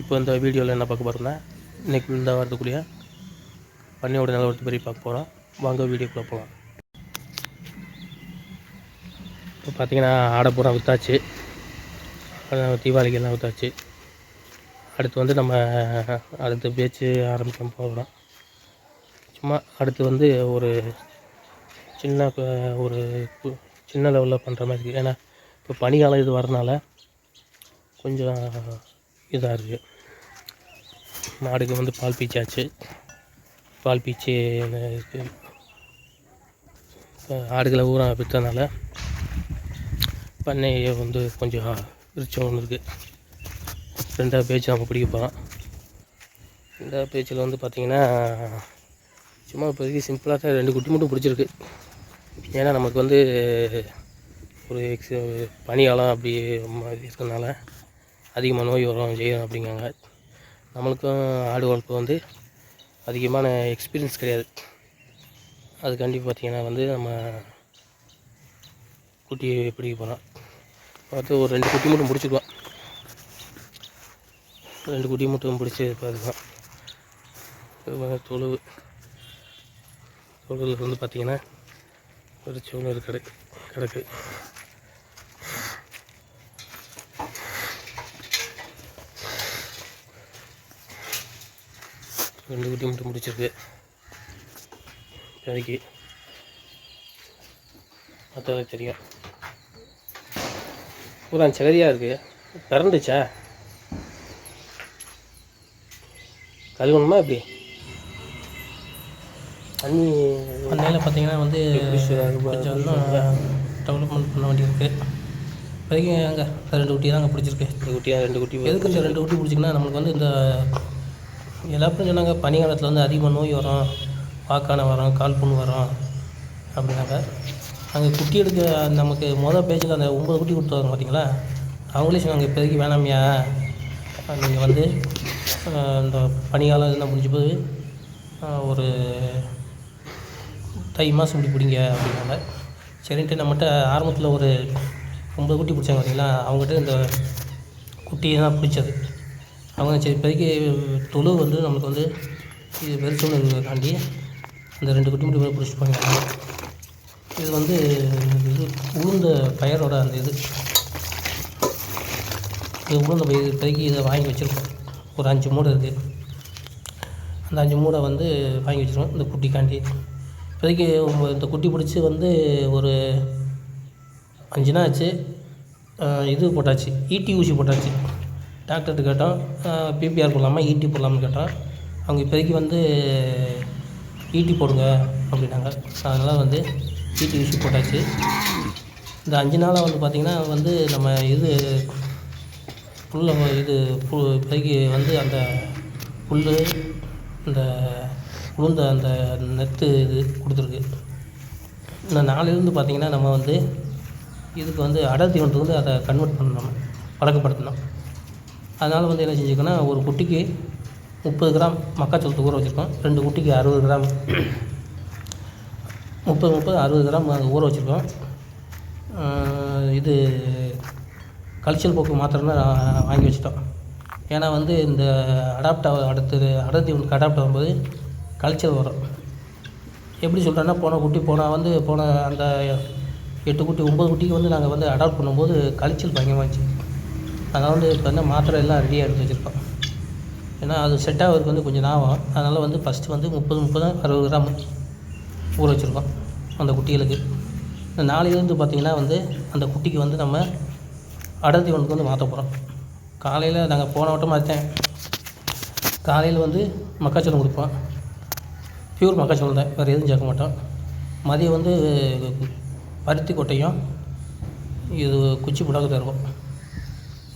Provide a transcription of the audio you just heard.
இப்போ இந்த வீடியோவில் என்ன பார்க்க போகிறோம்னா இன்றைக்கி இந்த வரதுக்குரிய பண்ணையோட நிலவரத்தை பற்றி பார்க்க போகிறோம் வாங்க வீடியோக்குள்ளே போகலாம். இப்போ பார்த்தீங்கன்னா ஆடை பூரா விற்றாச்சு தீபாவளிக்கெல்லாம் விற்றாச்சு அடுத்து வந்து நம்ம அடுத்து பேச்சு ஆரம்பிக்க போகிறோம் சும்மா அடுத்து வந்து ஒரு சின்ன ஒரு சின்ன லெவலில் பண்ணுற மாதிரி இருக்குது ஏன்னா இப்போ பனிக்காலம் இது வரனால கொஞ்சம் இதாக இருக்குது மாடுக்கு வந்து பால் பீச்சாச்சு. பால் பீச்சு இருக்குது ஆடுகளை ஊரா விற்றனால பண்ணையை வந்து கொஞ்சம் விரிச்சம் ஒன்று இருக்குது ரெண்டாவது பேச்சு நம்ம பிடிக்க போகிறோம் ரெண்டாவது பேச்சில் வந்து பார்த்திங்கன்னா சும்மா இப்போதைக்கு சிம்பிளாக தான் ரெண்டு குட்டி மட்டும் பிடிச்சிருக்கு. ஏன்னா நமக்கு வந்து ஒரு எக்ஸ் பனிகாலம் அப்படி இருக்கிறதுனால அதிகமாக நோய் வரும் செய்யும் அப்படிங்காங்க நம்மளுக்கும் ஆடு வளர்ப்பு வந்து அதிகமான எக்ஸ்பீரியன்ஸ் கிடையாது. அதுக்காண்டி பார்த்திங்கன்னா வந்து நம்ம குட்டி பிடிக்க போகிறோம் பார்த்து ஒரு ரெண்டு குட்டி மட்டும் பிடிச்சிக்குவோம் ரெண்டு குட்டி மட்டும் பிடிச்சி பார்த்துக்கலாம். தொழுவு. தொழுவில் வந்து பார்த்திங்கன்னா ஒரு சூழல் கிடக்கு கிடக்கு. ரெண்டு குட்டி மட்டும் முடிச்சிருக்கு இப்போதைக்கு. மற்றது தெரியும் பூரா சகதியாக இருக்குது பிறந்துச்சா? கழுவணுமா எப்படி? தண்ணி பண்ணையில் பார்த்தீங்கன்னா வந்து கொஞ்சம் டெவலப்மெண்ட் பண்ண வேண்டியிருக்கு. இப்போதைக்கு அங்கே ரெண்டு குட்டி தான் அங்கே பிடிச்சிருக்கு. ரெண்டு குட்டியாக ரெண்டு குட்டி எதுக்கு ரெண்டு குட்டி பிடிச்சிங்கன்னா நம்மளுக்கு வந்து இந்த எல்லாருக்கும் சொன்னாங்க பனிக்காலத்தில் வந்து அதிகமாக நோய் வரும் வாக்கான வரும் கால்புண் வரும் அப்படின்னாங்க. அங்கே குட்டி எடுக்க நமக்கு மொதல் பேஜில் அந்த ஒம்பது குட்டி கொடுத்தாங்க பார்த்தீங்களா அவங்களே சொன்னாங்க இப்போதைக்கு வேணாமையா. நீங்கள் வந்து இந்த பனிக்காலம் இதெல்லாம் முடிஞ்ச போது ஒரு தை மாதம் இப்படி பிடிங்க அப்படின்னாங்க. சரின்ட்டு நம்மகிட்ட ஆரம்பத்தில் ஒரு ஒம்பது குட்டி பிடிச்சாங்க பார்த்தீங்களா அவங்ககிட்ட இந்த குட்டியை தான் பிடிச்சது. அவங்க சரி இப்போதைக்கு தொழு வந்து நம்மளுக்கு வந்து இது வெறிச்சோன்னு காண்டி அந்த ரெண்டு குட்டி மட்டும் பிடிச்சிட்டு போங்க. இது வந்து இது உளுந்த பயரோட அந்த இது. இது உளுந்த பயிர் இப்போதைக்கு இதை வாங்கி வச்சுருக்கோம். ஒரு அஞ்சு மூடை இருக்குது அந்த அஞ்சு மூடை வந்து வாங்கி வச்சுருக்கோம் இந்த குட்டிக்காண்டி. இப்போதைக்கு இந்த குட்டி பிடிச்சி வந்து ஒரு அஞ்சு நாள் ஆச்சு இது போட்டாச்சு ஈட்டி ஊசி போட்டாச்சு. டாக்டர்கிட்ட கேட்டோம் பிபிஆர் போடலாமா ஈட்டி போடலாம்னு கேட்டோம். அவங்க இப்போதைக்கு வந்து ஈட்டி போடுங்க அப்படின்னாங்க. அதனால் வந்து ஈட்டி ஊசி போட்டாச்சு. இந்த அஞ்சு நாளாக வந்து பார்த்திங்கன்னா வந்து நம்ம இது புல்ல இது பு இப்போதைக்கு வந்து அந்த புல் இந்த உளுந்த அந்த நெத்து இது கொடுத்துருக்கு. இந்த நாளிலிருந்து பார்த்திங்கன்னா நம்ம வந்து இதுக்கு வந்து அடர் தீவனத்துக்கு வந்து அதை கன்வெர்ட் பண்ணணும் பழக்கப்படுத்தணும். அதனால் வந்து என்ன செஞ்சுக்கோன்னா ஒரு குட்டிக்கு முப்பது கிராம் மக்காச்சோளத்து ஊற வச்சுருக்கோம். ரெண்டு குட்டிக்கு அறுபது கிராம். முப்பது முப்பது அறுபது கிராம் அது ஊற வச்சுருக்கோம். இது கல்ச்சல் போக்கு மாத்திரம்னா வாங்கி வச்சிட்டோம். ஏன்னா வந்து இந்த அடாப்ட் அடுத்தது அடர்த்தி தீவனுக்கு அடாப்ட் ஆகும்போது கல்ச்சல் வரும். எப்படி சொல்கிறேன்னா போன குட்டி போனால் வந்து போன அந்த எட்டு குட்டி ஒம்பது குட்டிக்கு வந்து நாங்கள் வந்து அடாப்ட் பண்ணும்போது கலைச்சல் பயங்கரமாக இருந்துச்சு. அதனால் வந்து இப்போ வந்து மாத்திரை எல்லாம் ரெடியாக எடுத்து வச்சுருக்கோம். ஏன்னா அது செட் ஆகிறதுக்கு வந்து கொஞ்சம் நாவும் அதனால் வந்து ஃபஸ்ட்டு வந்து முப்பது முப்பது அறுபது கிராம் ஊற வச்சுருக்கோம் அந்த குட்டிகளுக்கு. இந்த நாளையிலேருந்து பார்த்திங்கன்னா வந்து அந்த குட்டிக்கு வந்து நம்ம அடர்த்தி ஒன்றுக்கு வந்து மாற்ற போகிறோம் காலையில் நாங்கள் போன வட்டம் மாற்றேன் காலையில் வந்து மக்காச்சோளம் கொடுப்போம். பியூர் மக்காச்சோளம் தான். வேறு எதுவும் சேர்க்க மாட்டோம். மதியம் வந்து பருத்தி கொட்டையும் இது குச்சி புடாக தருவோம்